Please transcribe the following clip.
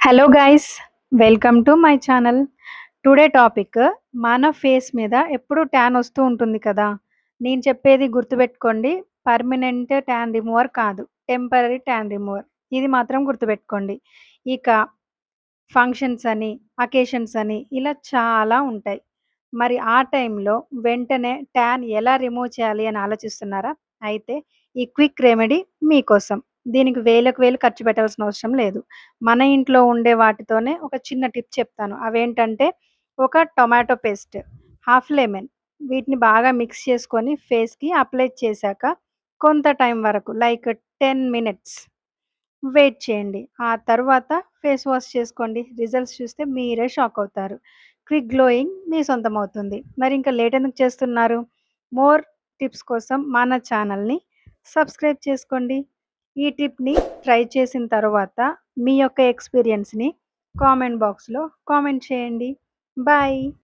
Hello guys welcome to my channel today topic మన face మీద ఎప్పుడు ట్యాన్ వస్తూ ఉంటుంది కదా? నేను చెప్పేది గుర్తుపెట్టుకోండి. పర్మనెంట్ ట్యాన్ రిమూవర్ కాదు. టెంపరీ ట్యాన్ రిమూవర్ ఇది మాత్రం గుర్తుపెట్టుకోండి. ఇక ఫంక్షన్స్ అని అకేషన్స్ అని ఇలా చాలా ఉంటాయి. మరి ఆ టైంలో వెంటనే ట్యాన్ ఎలా రిమూవ్ చేయాలి అని ఆలోచిస్తున్నారా? అయితే ఈ క్విక్ రెమెడీ మీకోసం. దీనికి వేలకు వేలు ఖర్చు పెట్టాల్సిన అవసరం లేదు. మన ఇంట్లో ఉండే వాటితోనే ఒక చిన్న టిప్ చెప్తాను. అవేంటంటే ఒక టొమాటో పేస్ట్ హాఫ్ లెమన్ వీటిని బాగా మిక్స్ చేసుకొని ఫేస్కి అప్లై చేశాక కొంత టైం వరకు లైక్ టెన్ మినిట్స్ వెయిట్ చేయండి. ఆ తర్వాత ఫేస్ వాష్ చేసుకోండి. రిజల్ట్స్ చూస్తే మీరే షాక్ అవుతారు. క్విక్ గ్లోయింగ్ మీ సొంతం అవుతుంది. మరి ఇంకా లేట్ ఎందుకు చేస్తున్నారు? మోర్ టిప్స్ కోసం మన ఛానల్ని సబ్స్క్రైబ్ చేసుకోండి. ఈ టిప్ని ట్రై చేసిన తర్వాత మీ యొక్క ఎక్స్పీరియన్స్ని కామెంట్ బాక్స్లో కామెంట్ చేయండి. బాయ్!